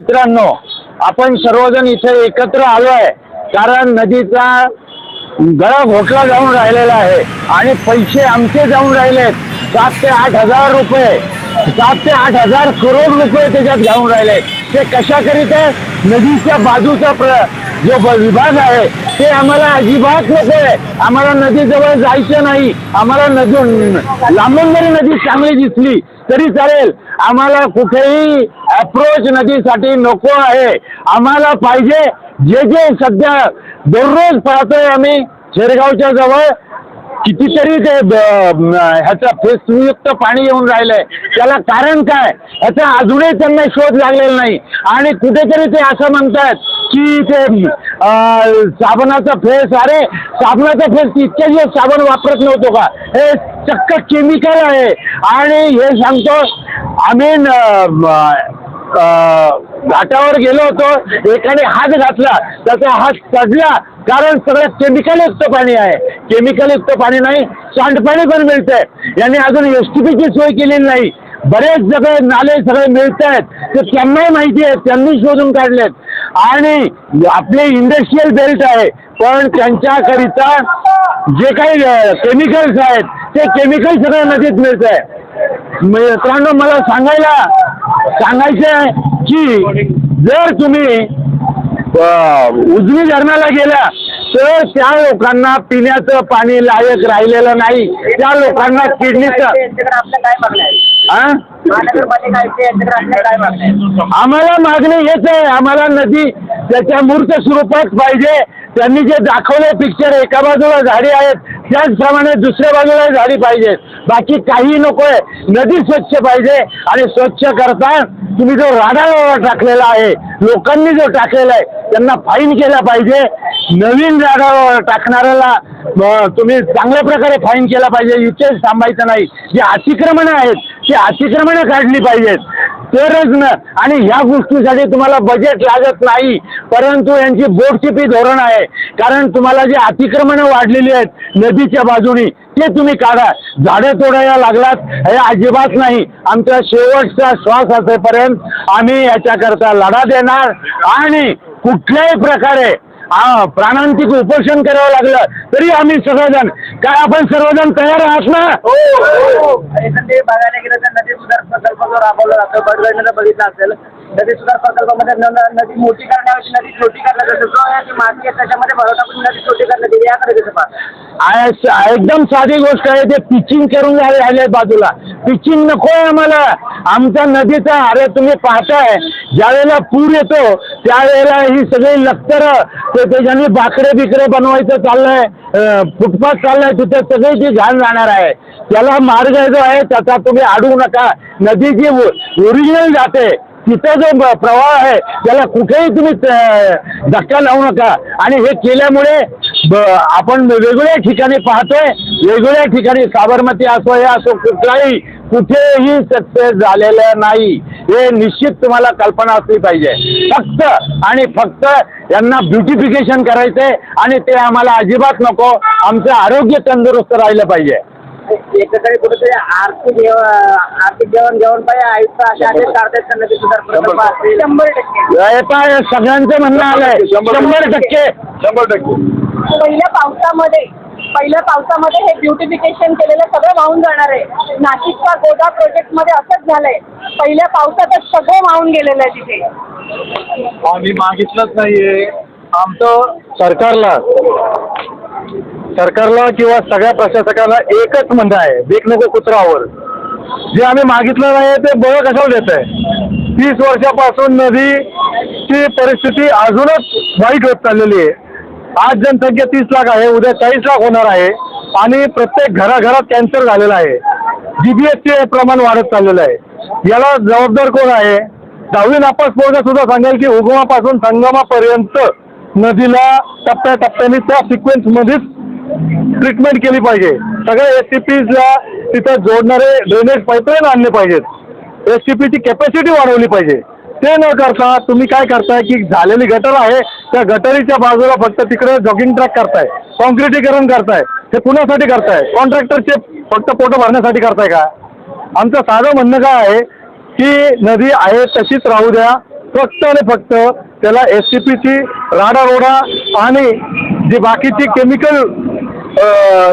मित्रांनो आपण सर्वजण इथे एकत्र आलो आहे कारण नदीचा गळा घोटला जाऊन राहिलेला आहे आणि पैसे आमचे जाऊन राहिलेत. सात ते आठ हजार रुपये सात ते आठ हजार करोड रुपये त्याच्यात जाऊन राहिले. ते कशाकरीत आहे नदीच्या बाजूचा प्र जो ब- विभाग आहे ते आम्हाला अजिबात नको आहे. आम्हाला नदीजवळ जायचं नाही. आम्हाला नदी लांबून जरी नदी चांगली दिसली तरी चालेल. आम्हाला कुठेही अप्रोच नदीसाठी नको आहे. आम्हाला पाहिजे जे जे सध्या दररोज पाहतोय आम्ही शेरगावच्या जवळ कितीतरी ते ब- ह्याचं फेसयुक्त पाणी येऊन राहिलंय. त्याला कारण काय? ह्याचा अजूनही त्यांना शोध लागलेला नाही. आणि कुठेतरी ते असं म्हणतात की ते साबणाचा फेस अरे साबणाचा फेस इतके दिवस साबण वापरत नव्हतो का? हे चक्क केमिकल आहे. आणि हे सांगतो आम्ही घाटावर गेलो होतो एकाने हात घातला त्याचा हात चढला कारण सगळं केमिकलयुक्त पाणी आहे. केमिकलयुक्त पाणी नाही सांडपाणी पण मिळतंय. यांनी अजून एस टी पीची सोय केलेली नाही. बरेच सगळे नाले सगळे मिळत आहेत ते त्यांनाही माहिती आहे त्यांनी शोधून काढलेत. आणि आपले इंडस्ट्रीयल बेल्ट आहे पण त्यांच्याकरिता जे काही केमिकल्स आहेत ते केमिकल सगळं नदीत मिळत आहे मित्रांनो मला सांगायला सांगायचं आहे की जर तुम्ही अ, उजनी धरणाला गेला तर त्या लोकांना पिण्याचं पाणी लायक राहिलेलं नाही. त्या लोकांना किडनीचं आम्हाला मागणी हेच आहे. आम्हाला नदी त्याच्या मूर्त स्वरूपात पाहिजे. त्यांनी जे दाखवले पिक्चर एका बाजूला झाडी आहेत. त्याचप्रमाणे दुसऱ्या बाजूला झाडी पाहिजे. बाकी काही नको आहे नदी स्वच्छ पाहिजे आणि स्वच्छ करता तुम्ही जो राडा टाकलेला आहे लोकांनी जो टाकलेला आहे त्यांना फाईन केला पाहिजे. नवीन राडा टाकणाऱ्याला तुम्ही चांगल्या प्रकारे फाईन केला पाहिजे. इथेच थांबायचं नाही. जे अतिक्रमणं आहेत ती अतिक्रमणं काढली पाहिजेत. तरच ना आणि ह्या गोष्टीसाठी तुम्हाला बजेट लागत नाही परंतु यांची बोटचिपी धोरण आहे. कारण तुम्हाला जी अतिक्रमणं वाढलेली आहेत नदीच्या बाजूनी ते तुम्ही काढा. झाडं तोडायला लागलात हे अजिबात नाही. आमचा शेवटचा श्वास असेपर्यंत आम्ही याच्याकरता लढा देणार. आणि कुठल्याही प्रकारे हा प्राणांतिक उपोषण करावं लागलं. तरी आम्ही सर्वजण काय आपण सर्वजण तयार आहात ना? एकंदरीत बघायला गेलं तर नदी सुधार प्रकल्प जो राबवला जातो बडगडनं बघितला असेल. नदी सुधार प्रकल्पामध्ये नदी मोठी करण्याऐवजी नदी छोटी करण्यात येते. जो आहे माती आहे त्याच्यामध्ये भरत टाकून नदी छोटी करण्यात येते. याकडे कसं पाहता? एकदम साधी गोष्ट आहे ते पिचिंग करून राहिले राहिले बाजूला. पिचिंग नको आहे आम्हाला. आमच्या नदीचा अरे तुम्ही पाहताय ज्यावेळेला पूर येतो त्यावेळेला ही सगळी लक्तर ते त्याच्यानी बाकडे बिकडे बनवायचं चाललंय. फुटपाथ चाललाय तिथे सगळी जी घाण जाणार आहे. त्याला मार्ग जो आहे त्याचा तुम्ही अडवू नका. नदी जी ओरिजिनल जाते तिथं जो प्रवाह आहे त्याला कुठेही तुम्ही धक्का लावू नका. आणि हे केल्यामुळे ब- आपण वेगवेगळ्या ठिकाणी पाहतोय वेगवेगळ्या ठिकाणी साबरमती असो हे असो कुठलाही कुठेही सक्सेस झालेलं नाही. हे निश्चित तुम्हाला कल्पना असली पाहिजे. फक्त आणि फक्त यांना ब्युटिफिकेशन करायचंय आणि ते आम्हाला अजिबात नको. आमचं आरोग्य तंदुरुस्त राहिलं पाहिजे. कुठेतरी आर्थिक जेवण आर्थिक जेवण जेवण पाहिजे. आयुक्त असे आदेश काढतात तर नदी सुधार प्रकल्प असतील शंभर टक्के. आता सगळ्यांचं म्हणणं आलंय. शंभर टक्के. शंभर टक्के. पहिल्या पावसामध्ये पहिल्या पावसामध्ये हे ब्युटिफिकेशन केलेलं सगळं वाहून जाणार आहे. नाशिकच्या गोदा प्रोजेक्टमध्ये असंच झालंय. पहिल्या पावसातच सगळं वाहून गेलेलं आहे तिथे. आम्ही मागितलंच नाहीये. आमचं सरकारला सरकारला किंवा सगळ्या प्रशासकाला एकच म्हणणं आहे बेक नको कुत्रावर जे आम्ही मागितलं नाही ते बळ कशावर देत आहे तीस वर्षापासून नदीची परिस्थिती अजूनच वाईट होत चाललेली आहे. आज जनसंख्या तीस लाख आहे उद्या चाळीस लाख होणार आहे. आणि प्रत्येक घराघरात कॅन्सर झालेला आहे. जी बी प्रमाण वाढत चाललेलं आहे. याला जबाबदार कोण आहे? दहावी नापास पोरगा सुद्धा सांगेल की उगमापासून संगमापर्यंत नदीला टप्प्याटप्प्याने त्या सिक्वेन्समध्येच ट्रीटमेंट केली पाहिजे. सगळ्या एस टी पीला तिथं जोडणारे ड्रेनेज पाईपलाईन आणले पाहिजेत. एस टी पीची कॅपॅसिटी वाढवली पाहिजे. ते न करता तुम्ही काय करताय की झालेली गटर आहे त्या गटरीच्या बाजूला फक्त तिकडे जॉगिंग ट्रॅक करताय कॉन्क्रिटीकरण करताय हे कुणासाठी करताय? कॉन्ट्रॅक्टरचे फक्त पोटं भरण्यासाठी करताय का? आमचं साधं म्हणणं काय आहे की नदी आहे तशीच राहू द्या फक्त आणि फक्त त्याला एस सी पीची राडारोडा आणि जी बाकीची केमिकल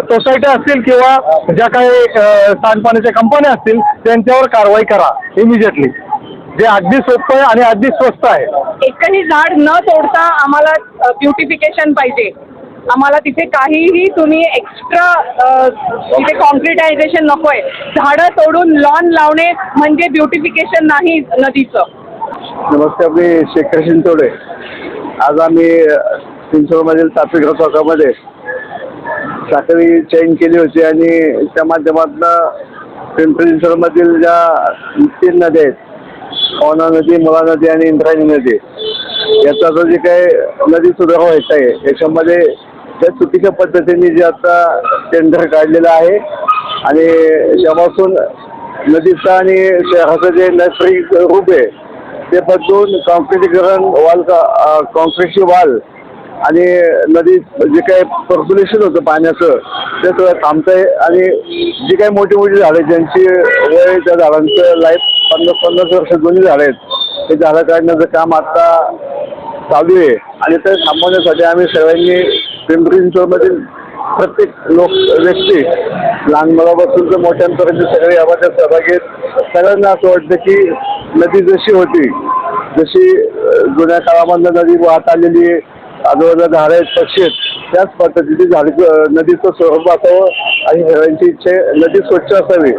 सोसायटी असतील किंवा ज्या काही सांडपाण्याच्या कंपन्या असतील त्यांच्यावर कारवाई करा इमिजिएटली जे अगदी सोपं आहे आणि अगदी स्वस्त आहे. एकही झाड न तोडता आम्हाला ब्युटिफिकेशन पाहिजे. आम्हाला तिथे काहीही तुम्ही एक्स्ट्रा तिथे कॉन्क्रिटायझेशन नको आहे झाडं तोडून लॉन लावणे म्हणजे ब्युटिफिकेशन नाही नदीचं. नमस्कार मी शेखर शिंतोडे. आज आम्ही चिंचवडमधील तापिग्र चौकामध्ये साखळी चेंज केली होती आणि त्या माध्यमातून पिंपरी चिंचवडमधील ज्या तीन नद्या आहेत पवना नदी मुळा नदी आणि इंद्रायणी नदी. याचा आता जे काही नदी सुधार व्हायचा आहे याच्यामध्ये त्या चुकीच्या पद्धतीने जे आता टेंडर काढलेलं आहे आणि त्यापासून नदीचा आणि शहराचं जे नैसर्गिक रूप आहे ते बदलून कॉन्क्रिटीकरण वाल कॉन्क्रीटची वाल आणि नदी जे काही पर्क्युलेशन होतं पाण्याचं ते सगळं थांबतंय आणि जी काही मोठी मोठी झाडं ज्यांची वय त्या झाडांचं लाईफ पन्नास पन्नास वर्ष जुनी झाडं आहेत. ते झाडं काढण्याचं काम आता चालू आहे. आणि ते थांबवण्यासाठी आम्ही सर्वांनी पिंपरी चिंचवडमधील प्रत्येक लोक व्यक्ती लहान मुलापासून तर मोठ्यांपर्यंत सगळे याबाबत सहभागी आहेत. सगळ्यांना असं वाटतं की नदी जशी होती जशी जुन्या काळामधनं नदी वाहत आलेली आहे आजूबाजूला झाडं आहेत पक्षी आहेत त्याच पद्धतीने झाड नदीचं स्वरूप असावं आणि सर्वांची इच्छा नदी स्वच्छ असावी.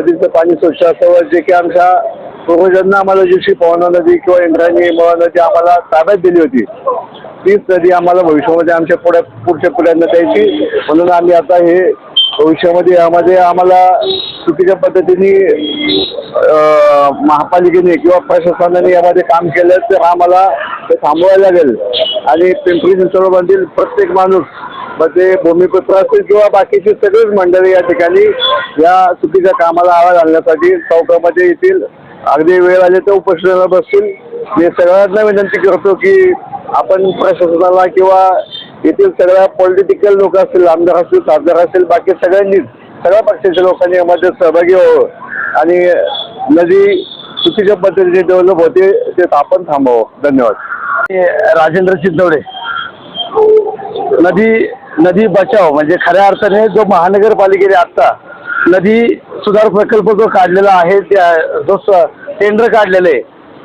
नदीचं पाणी स्वच्छ असावं. जे की आमच्या पूर्वजांना आम्हाला जशी पवना नदी किंवा इंद्रायणी मुळा नदी आम्हाला ताब्यात दिली होती. तीच नदी आम्हाला भविष्यामध्ये आमच्या पुढ्या पुढच्या पिढ्यांना द्यायची. म्हणून आम्ही आता हे भविष्यामध्ये यामध्ये आम्हाला चुकीच्या पद्धतीने महापालिकेने किंवा प्रशासनाने यामध्ये काम केलं तर आम्हाला ते थांबवायला लागेल. आणि पिंपरी चिंचवडमधील प्रत्येक माणूस मग ते भूमिपुत्र असतील किंवा बाकीची सगळीच मंडळी या ठिकाणी या चुकीच्या कामाला आळा घालण्यासाठी चौकामध्ये येतील. अगदी वेळ आले तर उपोषणाला बसतील. मी सगळ्यांना विनंती करतो की आपण प्रशासनाला किंवा येथील सगळ्या पॉलिटिकल लोक असतील आमदार असतील खासदार असतील बाकी सगळ्यांनीच सगळ्या पक्षाच्या लोकांनी यामध्ये सहभागी व्हावं. आणि नदी चुकीच्या पद्धतीने डेव्हलप होते ते आपण थांबावं. धन्यवाद. राजेंद्र चिंचवडे. नदी नदी बचाव म्हणजे खऱ्या अर्थाने जो महानगरपालिकेने आत्ता नदी सुधार प्रकल्प जो काढलेला आहे त्या जो टेंडर काढलेलं आहे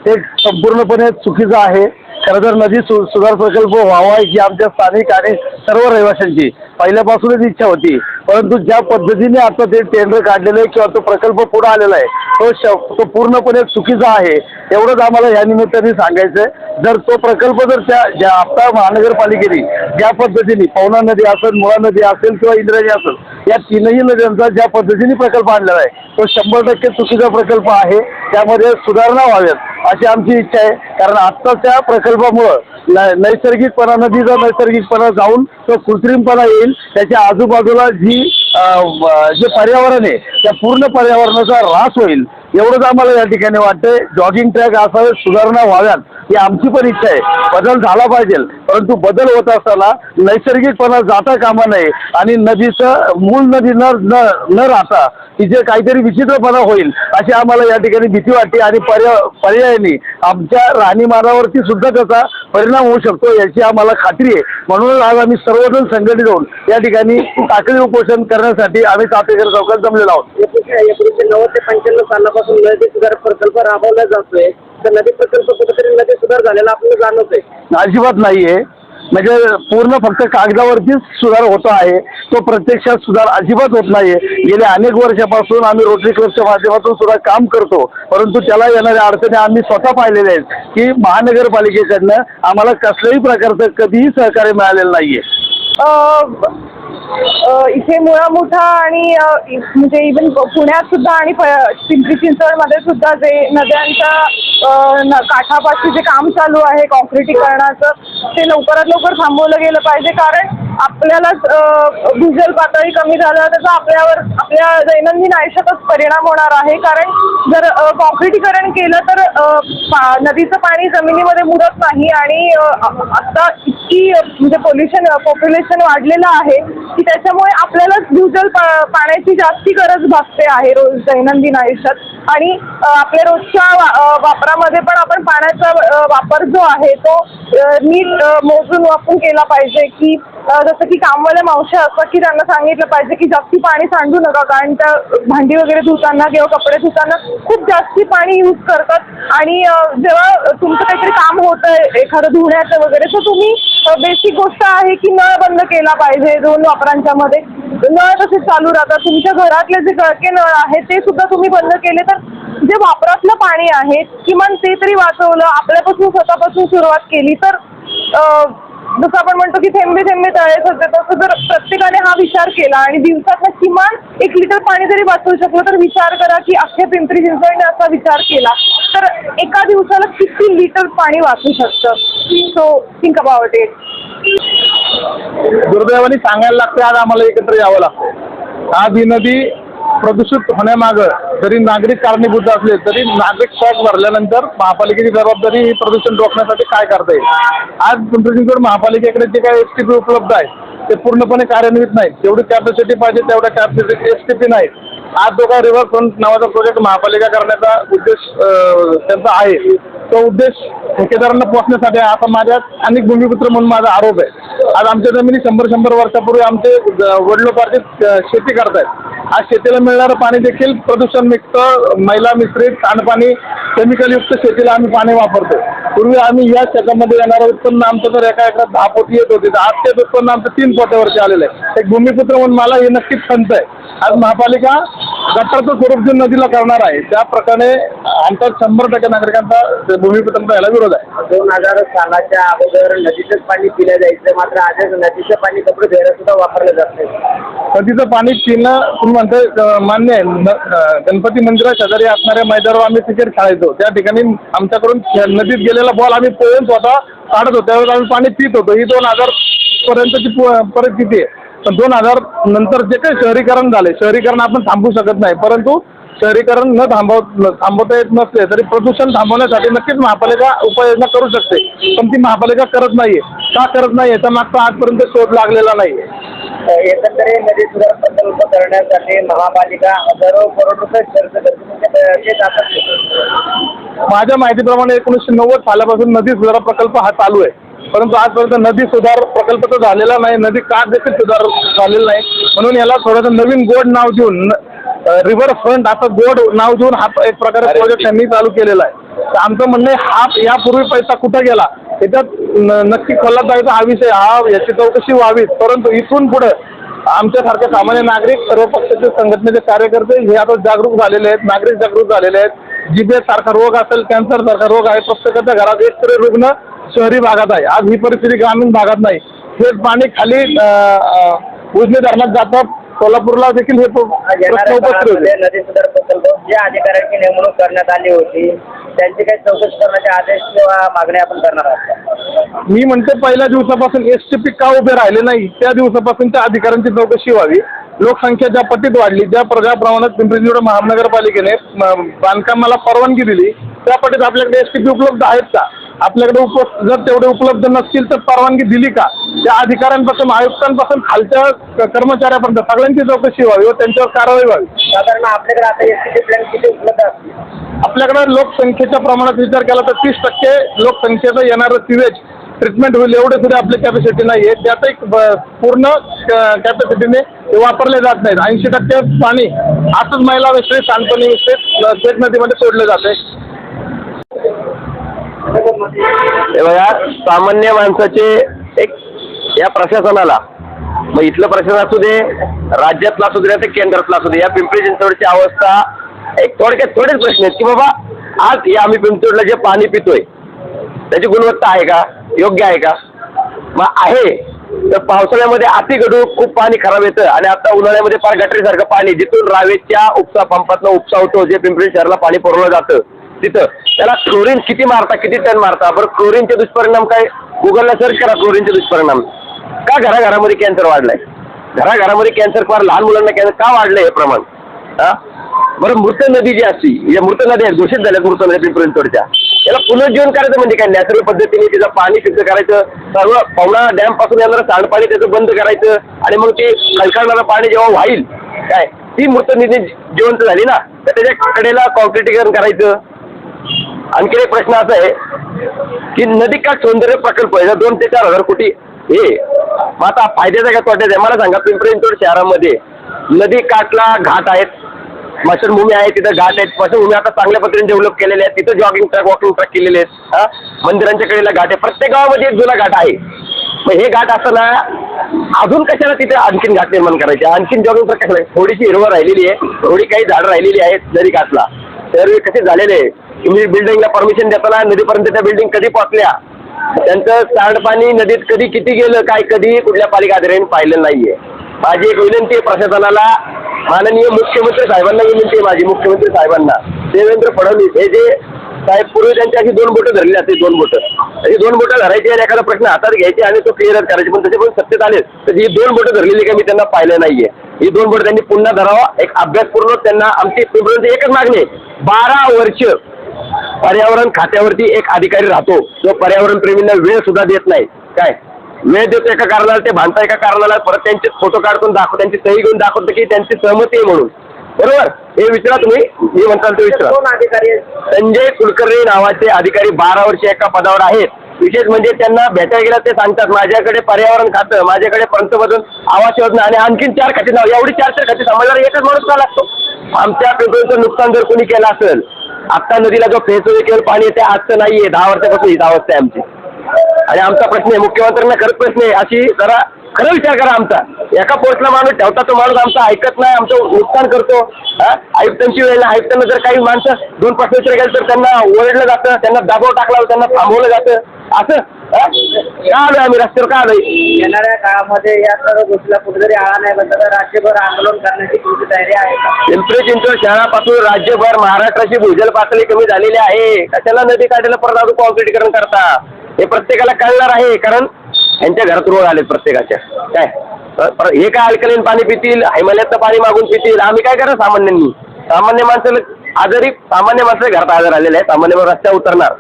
हे संपूर्णपणे चुकीचं आहे. खरं तर नदी सु सुधार प्रकल्प व्हावा ही आमच्या स्थानिक आणि सर्व रहिवाशांची पहिल्यापासूनच इच्छा होती. परंतु ज्या पद्धतीने आता ते टेंडर काढलेलं आहे किंवा तो प्रकल्प पुढे आलेला आहे तो श तो पूर्णपणे चुकीचा आहे एवढंच आम्हाला या निमित्ताने सांगायचं आहे जर तो प्रकल्प जर त्या ज्या आता महानगरपालिकेने ज्या पद्धतीने पवना नदी असेल मुळा नदी असेल किंवा इंद्रायणी असेल या तीनही नद्यांचा ज्या पद्धतीने प्रकल्प आणलेला आहे तो शंभर टक्के चुकीचा प्रकल्प आहे. त्यामध्ये सुधारणा व्हाव्यात अशी आमची इच्छा आहे. कारण आत्ताच्या प्रकल्पामुळं नैसर्गिकपणा नदीचा नैसर्गिकपणा जाऊन तो कृत्रिमपणा येईल त्याच्या आजूबाजूला जी जे पर्यावरण आहे त्या पूर्ण पर्यावरणाचा ऱ्हास होईल. एवढंच आम्हाला या ठिकाणी वाटतंय. जॉगिंग ट्रॅक असावे सुधारणा व्हाव्यात ही आमची पण इच्छा आहे. बदल झाला पाहिजे. परंतु बदल होत असताना नैसर्गिकपणा जाता कामा नये आणि नदीचं मूळ नदी न न राहता तिचे काहीतरी विचित्रपणा होईल अशी आम्हाला या ठिकाणी भीती वाटते आणि पर्या पर्यायाने आमच्या राहणीमानावरती सुद्धा त्याचा परिणाम होऊ शकतो याची आम्हाला खात्री आहे. म्हणूनच आज आम्ही सर्वजण संघटित होऊन या ठिकाणी टाकळी उपोषण करण्यासाठी आम्ही तापेकर चौकात जमलेलो आहोत. एकोणीसशे नव्वद ते पंच्याण्णव सालापासून नदी सुधार प्रकल्प राबवला जातोय. तर नदी प्रकल्प कुठेतरी नदी सुधार झालेला आपल्याला जाणवतोय. अजिबात नाहीये. म्हणजे पूर्ण फक्त कागदावरतीच सुधार होतो आहे. तो प्रत्यक्षात सुधार अजिबात होत नाहीये. गेल्या अनेक वर्षापासून आम्ही रोटरी क्लबच्या माध्यमातून सुद्धा काम करतो. परंतु त्याला येणाऱ्या अडचणी आम्ही स्वतः पाहिलेल्या आहेत की महानगरपालिकेकडनं आम्हाला कसल्याही प्रकारचं कधीही सहकार्य मिळालेलं नाहीये. इथे मुळा मोठा आणि म्हणजे इवन पुण्यात सुद्धा आणि पिंपरी चिंचवडमध्ये सुद्धा जे नद्यांच्या काठापाशी जे काम चालू आहे कॉन्क्रिटीकरणाचं ते लवकरात लवकर थांबवलं गेलं पाहिजे. कारण आपल्यालाच भूजल पातळी कमी झालं त्याचा आपल्यावर आपल्या दैनंदिन आयुष्यातच परिणाम होणार आहे. कारण जर अ, कॉन्क्रिटीकरण केलं तर नदीचं पाणी जमिनीमध्ये मुरत नाही आणि आता इतकी म्हणजे पोल्युशन पॉप्युलेशन वाढलेलं आहे की त्याच्यामुळे आपल्याला भूजल पाण्याची जास्ती गरज भासते आहे रोज दैनंदिन आयुष्यात. आणि आपल्या रोजच्या वा- वापरामध्ये पण आपण पाण्याचा वापर जो आहे तो नीट मोजून वापरून केला पाहिजे की जसं की कामवाल्या मावश्या असतात की त्यांना सांगितलं पाहिजे की जास्ती पाणी सांडू नका कारण त्या भांडी वगैरे धुताना किंवा कपडे धुताना खूप जास्ती पाणी यूज करतात. आणि जेव्हा तुमचं काहीतरी काम होतं एखादं धुण्याचं वगैरे तर तुम्ही बेसिक गोष्ट आहे की नळ बंद केला पाहिजे दोन वापरांच्या मध्ये. नळ तसे चालू राहतात. तुमच्या घरातले जे गळके नळ आहेत ते सुद्धा तुम्ही बंद केले तर जे वापरातलं पाणी आहे किमान ते तरी वाचवलं. आपल्यापासून स्वतःपासून सुरुवात केली तर जसं आपण म्हणतो की थेंबे थेंबे तळे होते तसं जर प्रत्येकाने हा विचार केला आणि दिवसात किमान एक लिटर पाणी जरी वाचवू शकलं तर विचार करा की अख्ख्या पिंपरी चिंचवडने असा विचार केला. तर एका दिवसाला किती लिटर पाणी वाचू शकतं? सो थिंक अबाउट इट दुर्दैवाने सांगायला लागते आज आम्हाला एकत्र यावं लागतं आज ही नदी प्रदूषित होण्यामागं जरी नागरिक कारणीभूत असले तरी नागरिक शॉक भरल्यानंतर महापालिकेची जबाबदारी ही प्रदूषण रोखण्यासाठी काय करता येईल? आज पिंपरी चिंचवड महापालिकेकडे जे काही एस टी पी उपलब्ध आहे ते पूर्णपणे कार्यान्वित नाही जेवढी कॅपॅसिटी पाहिजे तेवढ्या कॅपॅसिटी एस टी पी नाही आज जो काय रिव्हर फ्रंट नावाचा प्रोजेक्ट महापालिका करण्याचा उद्देश त्यांचा आहे. तो उद्देश ठेकेदारांना पोहोचण्यासाठी आहे. असा माझ्या अनेक भूमिपुत्र म्हणून माझा आरोप आहे. आज आमच्या जमिनी शंभर शंभर वर्षापूर्वी आमचे वडिलोपार्जित शेती करतायत. आज शेतीला मिळणारं पाणी देखील प्रदूषणमुक्त मैला मिश्रित सांडपाणी केमिकलयुक्त शेतीला आम्ही पाणी वापरतो. पूर्वी आम्ही या शेतामध्ये येणारं उत्पन्न आमचं तर एका एकरात दहा पोटी येत होती. तर आज तेच उत्पन्न आमचं तीन पोत्यावरती आलेलं आहे. एक भूमिपुत्र म्हणून मला हे नक्कीच खंत आहे. आज महापालिका गटारचं स्वरूप जे नदीला करणार आहे त्या प्रकारे आमचा शंभर टक्के नागरिकांचा ते भूमिपुत्रांचा याला विरोध आहे. दोन हजार सालाच्या अगोदर नदीचंच पाणी पिलं जायचं मात्र आज नदीचं पाणी कपडे धुवायला सुद्धा वापरलं जात नाही. नदीचं पाणी पिणं तुम्ही म्हणताय मान्य आहे. गणपती मंदिरा शेजारी असणाऱ्या मैदानावर आम्ही क्रिकेट खेळायचो. त्या ठिकाणी आमच्याकडून नदीत गेलेला बॉल आम्ही पोहून स्वतः काढत होतो. त्यावेळेस आम्ही पाणी पित होतो. ही दोन हजार पर्यंतची परिस्थिती आहे. पण दोन हजार नंतर जे काही शहरीकरण झाले शहरीकरण आपण थांबवू शकत नाही. परंतु शहरीकरण न थांबव थांबवता येत नसले तरी प्रदूषण थांबवण्यासाठी नक्कीच महापालिका उपाययोजना करू शकते. पण ती महापालिका करत नाहीये. का करत नाही याचा मागचा आजपर्यंत शोध लागलेला नाहीये. एकंदरीत नदी सुधार प्रकल्प करण्यासाठी महापालिका हजारो करोड रुपये खर्च करते म्हणजे माझ्या माहितीप्रमाणे एकोणीसशे नव्वद सालापासून नदी सुधार प्रकल्प हा चालू आहे. परंतु आजपर्यंत नदी सुधार प्रकल्प तर झालेला नाही नदी काठ देखील सुधार झालेला नाही. म्हणून याला थोडंसं नवीन गोड नाव देऊन रिव्हर फ्रंट असं गोड नाव देऊन हा एक प्रकारे प्रोजेक्ट त्यांनी चालू केलेला आहे. तर आमचं म्हणणं आहे हा यापूर्वी पैसा कुठं गेला? याच्यात न- नक्की खोलात जायचा हा विषय हा याची चौकशी व्हावी. परंतु इथून पुढं आमच्यासारखे सामान्य नागरिक सर्व पक्षाचे संघटनेचे कार्यकर्ते हे आता जागरूक झालेले आहेत नागरिक जागरूक झालेले आहेत. जीबीएस सारखा रोग असेल कॅन्सर सारखा रोग आहे प्रत्येकाच्या घरात एक तरी रुग्ण शहरी भागात आहे. आज ही परिस्थिती ग्रामीण भागात नाही. हे पाणी खाली उजनी धरणात जातं. सोलापूरला देखील हे अधिकाऱ्यांची नेमणूक करण्यात आली होती त्यांची काही चौकशी करण्याचे आदेश किंवा मागण्या आपण करणार आहात मी म्हणते पहिल्या दिवसापासून एस टी पी का उभे राहिले नाही त्या दिवसापासून त्या अधिकाऱ्यांची चौकशी व्हावी. लोकसंख्या ज्या पटीत वाढली ज्या प्र- ज्या प्रमाणात पिंपरी चिंचवड महानगरपालिकेने बांधकामाला परवानगी दिली त्या पटीत आपल्याकडे एस टी पी उपलब्ध आहेत का? आपल्याकडे उप जर तेवढे उपलब्ध नसतील तर परवानगी दिली का? त्या अधिकाऱ्यांपासून आयुक्तांपासून खालच्या कर्मचाऱ्यापर्यंत सगळ्यांची चौकशी व्हावी व त्यांच्यावर कारवाई व्हावी. साधारण आपल्याकडे आता एस प्लॅन किती उपलब्ध असतील? आपल्याकडे लोकसंख्येच्या प्रमाणात विचार केला तर तीस टक्के लोकसंख्येचं येणारं सिवेज ट्रीटमेंट होईल. एवढे सुद्धा आपली कॅपॅसिटी नाही आहे. त्यात एक पूर्ण कॅपॅसिटीने वापरले जात नाहीत. ऐंशी टक्के पाणी असंच महिला मिश्रित सांडपाणी मिश्रित थेट नदीमध्ये सोडले जाते हे बघा सामान्य माणसाचे एक या प्रशासनाला मग इथलं प्रशासन असू दे राज्यातलं असू दे ते केंद्रातलं असू दे या पिंपरी चिंचवडची अवस्था एक थोडक्यात थोडेच प्रश्न आहेत की बाबा आज या आम्ही पिंपरीला जे पाणी पितोय त्याची गुणवत्ता आहे का? योग्य आहे का? मग आहे. तर पावसाळ्यामध्ये अति गडू खूप पाणी खराब येतं आणि आता उन्हाळ्यामध्ये फार गटरीसारखं पाणी जिथून रावेच्या उपसा पंपातनं उपसा होतो जे पिंपरी शहराला पाणी पुरवलं जातं. तिथं. त्याला क्लोरीन किती मारता किती टन मारता? बरं क्लोरीनचे दुष्परिणाम काय? गुगलला सर्च करा क्लोरीनचे दुष्परिणाम. का घराघरामध्ये कॅन्सर वाढलाय? घराघरामध्ये कॅन्सर फार लहान मुलांना कॅन्सर का वाढलंय हे प्रमाण? हा? बरं मृत नदी जी असती या मृत नदी आहेत घोषित झाल्यात मृत नदी पिंपरीतोडच्या त्याला पुनर्जीवन करायचं म्हणजे काय? नॅचरल पद्धतीने तिचं पाणी शुद्ध करायचं सर्व पवना डॅमपासून येणारं सांडपाणी त्याचं बंद करायचं आणि मग ते खळखळणारं पाणी जेव्हा वाईल काय? ती मृत नदी जिवंत झाली ना तर त्याच्या कडेला कॉन्क्रिटीकरण करायचं. आणखी एक प्रश्न असा आहे की नदीकाठ सौंदर्य प्रकल्प आहे? दोन ते चार हजार कोटी हे मग आता फायद्याचा का तोट्याचा आहे? मला सांगा पिंपरी चिंचवड शहरामध्ये नदी काठला घाट आहेत स्मशानभूमी आहे तिथं घाट आहेत. स्मशानभूमी आता चांगल्या पद्धतीने डेव्हलप केलेले आहेत. तिथं जॉगिंग ट्रॅक वॉकिंग ट्रॅक केलेले आहेत. हा? मंदिरांच्या कडेला घाट आहे. प्रत्येक गावामध्ये एक जुना घाट आहे. मग हे घाट असताना अजून कशाला तिथे आणखीन घाट निर्माण करायचे? आणखीन जॉगिंग ट्रॅक कशाला? थोडीशी हिरवळ राहिलेली आहे. थोडी काही झाडं राहिलेली आहेत नदी काठला. तर कसे झालेले आहे? तुम्ही बिल्डिंगला परमिशन देताना नदीपर्यंत त्या बिल्डिंग कधी पोहोचल्या? त्यांचं सांडपाणी नदीत कधी किती गेलं काय कधी कुठल्या पालिका अधिकाऱ्यांनी पाहिलं नाहीये. माझी एक विनंती आहे प्रशासनाला माननीय मुख्यमंत्री साहेबांना विनंती आहे माझी मुख्यमंत्री साहेबांना. देवेंद्र फडणवीस हे जे साहेब पूर्वी त्यांची अशी दोन बोटं धरली असते दोन बोटं. ही दोन बोटं धरायची आणि एखादा प्रश्न हातात घ्यायचे आणि तो क्लिअर करायचे. पण तसे पण सत्तेत आले तर ही दोन बोटं धरलेली का मी त्यांना पाहिलं नाहीये. ही दोन बोटं त्यांनी पुन्हा धरावा. एक अभ्यासपूर्ण त्यांना आमची पिंपरीची एकच मागणी आहे. बारा वर्ष पर्यावरण खात्यावरती एक अधिकारी राहतो. जो पर्यावरण प्रेमींना वेळ सुद्धा देत नाही. काय? वेळ देतो एका कारणाला ते भांडता एका कारणाला परत त्यांचे फोटो काढून दाखव त्यांची सही घेऊन दाखवतो की त्यांची सहमती आहे म्हणून. बरोबर? हे विचारा तुम्ही. मी म्हणताल ते विचारा. अधिकारी संजय कुलकर्णी नावाचे अधिकारी बारा वर्ष एका पदावर आहेत. विशेष म्हणजे त्यांना भेटायला गेला ते सांगतात माझ्याकडे पर्यावरण खातं माझ्याकडे पंतप्रधान आवास योजना आणि आणखीन चार खाते नाव. एवढी चार चार खाते सांभाळणारा एकच माणूस का लागतो? आमच्या पिंपरीचं नुकसान जर कोणी केलं असेल आता नदीला जो फेस केवळ पाणी येते आजचं नाहीये. दहा वर्षापासून ही अवस्था आहे आमची. आणि आमचा प्रश्न आहे मुख्यमंत्र्यांना खरंच प्रश्न आहे अशी जरा खरं विचार करा आमचा. एका पोस्टला माणूस ठेवता तो माणूस आमचा ऐकत नाही आमचं नुकसान करतो. आयुक्तांची वेळ आयुक्तांना जर काही माणसं दोन प्रश्न विचार केले तर त्यांना ओरडलं जातं त्यांना दबाव टाकला त्यांना थांबवलं जातं. असं का आलोय आम्ही रस्त्यावर का आलोय येणाऱ्या काळामध्ये या सर्व गोष्टीला कुठेतरी आळा नाही बसला तर राज्यभर आंदोलन करण्याची तुमची तयारी आहे का? पिंपरी चिंचवड शहरापासून राज्यभर महाराष्ट्राची भूजल पातळी कमी झालेली आहे. कशाला नदी काढायला परत अजून कॉन्क्रिटीकरण करता? हे प्रत्येकाला कळणार आहे कारण यांच्या घरात रोग आलेत प्रत्येकाच्या. काय? पर- पर- हे काय अल्कलीन पाणी पितील? हिमालयातलं पाणी मागून पितील? आम्ही काय करा सामान्यांनी? सामान्य माणसाला आजारी सामान्य माणसाच्या घरात आजार आलेले आहे सामान्य माणूस रस्त्यावर उतरणार.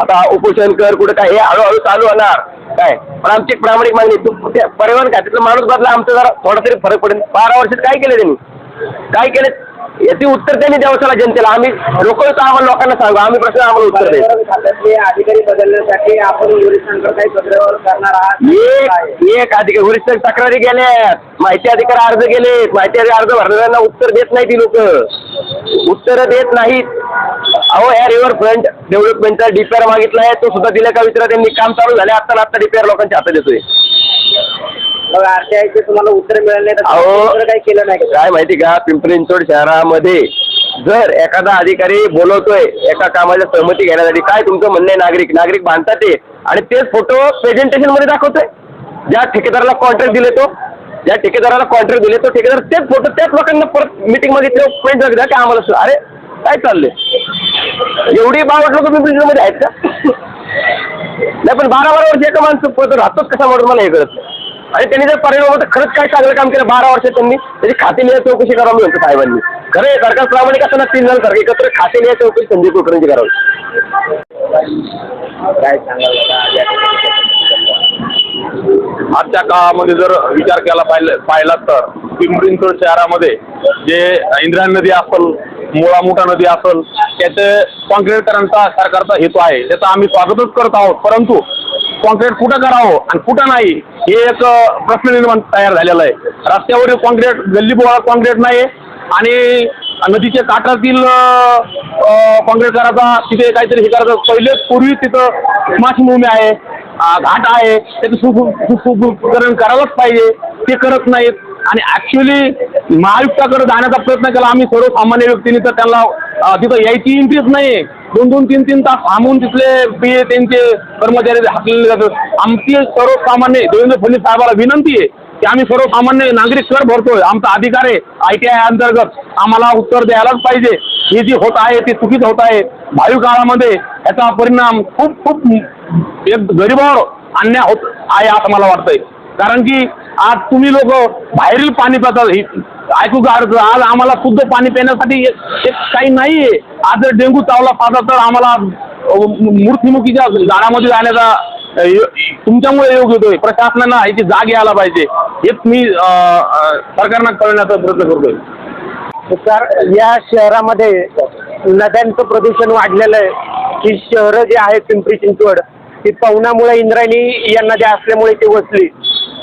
आता उपोषण कर कुठं काय हे हळूहळू चालू होणार. काय? पण आमची प्रामाणिक मागणी तू पर्यावरण काय खात्यातला माणूस बदला आमचं जरा थोडा तरी फरक पडेल. बारा वर्षात काय केलं त्यांनी? काय केलं? याची उत्तर त्यांनी द्यावं चला जनतेला. आम्ही लोक आम्हाला लोकांना सांगू. आम्ही प्रश्न आम्हाला उत्तर खात्यातले अधिकारी बदलण्यासाठी आपण वरिष्ठांकडे काही करणार आहात? एक एक अधिकारी वरिष्ठ तक्रारी गेल्यात. माहिती अधिकारी अर्ज गेलेत. माहिती अधिकारी अर्ज भरणाऱ्यांना उत्तर देत नाही ती लोक. उत्तर देत नाहीत. अहो या रिव्हर फ्रंट डेव्हलपमेंटचा डीपीआर मागितलाय. तो सुद्धा दिला का विचारा? त्यांनी काम चालू झाले आता आता डीपीआर लोकांच्या हातात येतोय. मग तुम्हाला उत्तर मिळाले तर अहो तुम्ही काही केलं नाही का? काय माहिती का पिंपरी चिंचवड शहरामध्ये जर एखादा अधिकारी बोलवतोय एका कामाच्या सहमती घेण्यासाठी काय तुमचं म्हणणं आहे नागरिक? नागरिक बांधतात ते. आणि तेच फोटो प्रेझेंटेशनमध्ये दाखवतोय. ज्या ठेकेदाराला कॉन्ट्रॅक्ट दिले तो ज्या ठेकेदाराला कॉन्ट्रॅक्ट दिले तो ठेकेदार तेच फोटो त्याच लोकांना परत मीटिंगमध्ये प्रिंट द्या की आम्हाला स- अरे काय चाललंय? एवढी बावट लोक पिंपरी चिंचवडमध्ये आहेत का? नाही पण बारा बारा वर्ष एका माणसं राहतोच कसा म्हणून मला हे कळत नाही. आणि त्यांनी जर परिणाम खरंच काय चांगलं काम केलं बारा वर्षात त्यांनी. त्याची खाते लिहाय चौकशी करावी म्हणतो साहेबांनी. खरं आहे सरकार प्रामाणिक असताना तीन जण सारखे एकत्र खाते लिहाय चौकशी संजय कुलकर्णीची करावी. काय सांगाल आजच्या काळामध्ये जर विचार केला पाहिलं पाहिला तर पिंपरी शहरामध्ये जे इंद्रायणी नदी असल मुळा मोठा नदी असेल त्याचे कॉन्क्रीटकरणचा सरकारचा हेतू आहे. त्याचा आम्ही स्वागतच करत आहोत. परंतु कॉन्क्रीट कुठं करावं आणि कुठं नाही हे एक प्रश्न निर्माण तयार झालेला आहे. रस्त्यावरील कॉन्क्रीट गल्ली बोळा कॉन्क्रीट नाही आणि नदीच्या काठातील कॉन्क्रीट करायचा तिथे काहीतरी हे करायचं. पहिले पूर्वी तिथं स्मशानभूमी आहे घाट आहे त्याचं सु- करायलाच पाहिजे. ते करत नाहीत. आणि ऍक्च्युली महायुक्ताकडे जाण्याचा प्रयत्न केला. आम्ही सर्वसामान्य व्यक्तींनी तर त्यांना तिथं यायची इंटरेस्ट नाही दोन दोन तीन तीन तास थांबून तिथले पी ए त्यांचे कर्मचारी हाकलेले जातात. आमची सर्वसामान्य देवेंद्र फडणवीस साहेबाला विनंती आहे की आम्ही सर्वसामान्य नागरिक कर भरतोय. आमचा अधिकार आहे आय टी आय अंतर्गत. आम्हाला उत्तर द्यायलाच पाहिजे. हे जे होत आहे ते चुकीचं होत आहे. भावी काळामध्ये याचा परिणाम खूप खूप एक गरिबावर अन्याय होत आहे असं मला वाटतंय. कारण की आज तुम्ही लोक बाहेरील पाणी पितात ऐकू का अर्थ आज आम्हाला शुद्ध पाणी पिण्यासाठी एक काही नाही आहे आज जर डेंग्यू चावला पाहता तर आम्हाला अ, मूर्तिमुखीच्या झाडामध्ये जाण्याचा तुमच्यामुळे योग येतोय. प्रशासनानं ह्याची जाग यायला पाहिजे. हेच मी सरकारनं कळण्याचा प्रयत्न करतोय. तर या शहरामध्ये नद्यांचं प्रदूषण वाढलेलं आहे. ही शहरं जी आहेत पिंपरी चिंचवड ती पवनामुळे इंद्रायणी या नद्या असल्यामुळे ती वसली.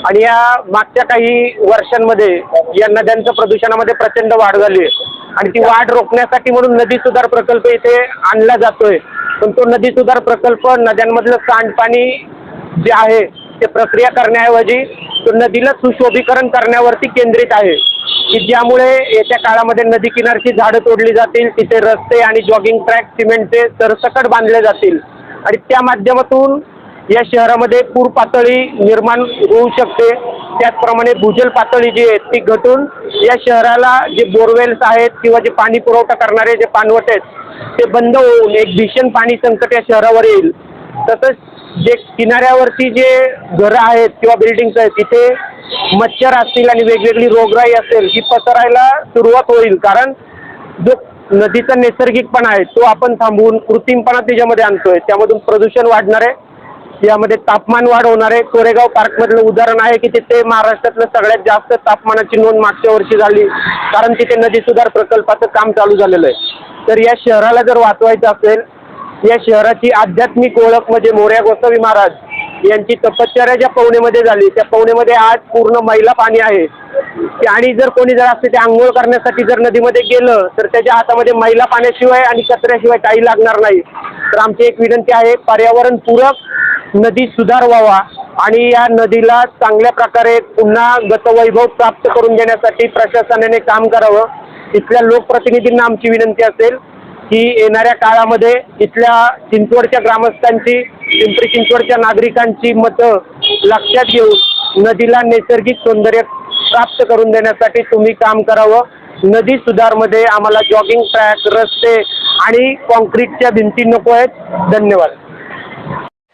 आणि या मागच्या काही वर्षांमध्ये या नद्यांच्या प्रदूषणामध्ये प्रचंड वाढ झाली आहे. आणि ती वाढ रोखण्यासाठी म्हणून नदी सुधार प्रकल्प इथे आणला जातोय. पण तो नदी सुधार प्रकल्प नद्यांमधलं सांडपाणी जे आहे ते प्रक्रिया करण्याऐवजी तो नदीला सुशोभीकरण करण्यावरती केंद्रित आहे. की ज्यामुळे येत्या काळामध्ये नदी किनारची झाडं तोडली जातील तिथे रस्ते आणि जॉगिंग ट्रॅक सिमेंटचे सरसकट बांधले जातील. आणि त्या माध्यमातून या शहरामध्ये पूर पातळी निर्माण होऊ शकते. त्याचप्रमाणे भूजल पातळी जी आहे ती घटून या शहराला जे बोरवेल्स आहेत किंवा जे पाणी पुरवठा करणारे जे पाणवट आहेत ते बंद होऊन एक भीषण पाणी संकट या शहरावर येईल. तसंच जे किनाऱ्यावरती जे घरं आहेत किंवा बिल्डिंग्स आहेत तिथे मच्छर असतील आणि वेगवेगळी रोगराई असेल ही पसरायला सुरुवात होईल. कारण जो नदीचा नैसर्गिकपणा आहे तो आपण थांबवून कृत्रिमपणा त्याच्यामध्ये आणतोय. त्यामधून प्रदूषण वाढणार आहे. यामध्ये तापमान वाढ होणार आहे. कोरेगाव पार्कमधलं उदाहरण आहे की तिथे महाराष्ट्रातलं सगळ्यात जास्त तापमानाची नोंद मागच्या वर्षी झाली. कारण तिथे नदी सुधार प्रकल्पाचं काम चालू झालेलं आहे. तर या शहराला जर वाचवायचं असेल या शहराची आध्यात्मिक ओळख म्हणजे मोर्या गोसावी महाराज यांची तपश्चर्या ज्या पवणेमध्ये झाली त्या पवणेमध्ये आज पूर्ण मैला पाणी आहे. आणि जर कोणी जर असते ते आंघोळ करण्यासाठी जर नदीमध्ये गेलं तर त्याच्या हातामध्ये मैला पाण्याशिवाय आणि कचऱ्याशिवाय काही लागणार नाही. तर आमची एक विनंती आहे पर्यावरणपूरक नदी सुधार व्हावा आणि या नदीला चांगल्या प्रकारे पुन्हा गतवैभव प्राप्त करून देण्यासाठी प्रशासनाने काम करावं. इथल्या लोकप्रतिनिधींना आमची विनंती असेल की येणाऱ्या काळामध्ये इथल्या चिंचवडच्या ग्रामस्थांची पिंपरी चिंचवडच्या नागरिकांची मतं लक्षात घेऊन नदीला नैसर्गिक सौंदर्य प्राप्त करून देण्यासाठी तुम्ही काम करावं. नदी सुधारमध्ये आम्हाला जॉगिंग ट्रॅक रस्ते आणि कॉन्क्रीटच्या भिंती नको आहेत. धन्यवाद.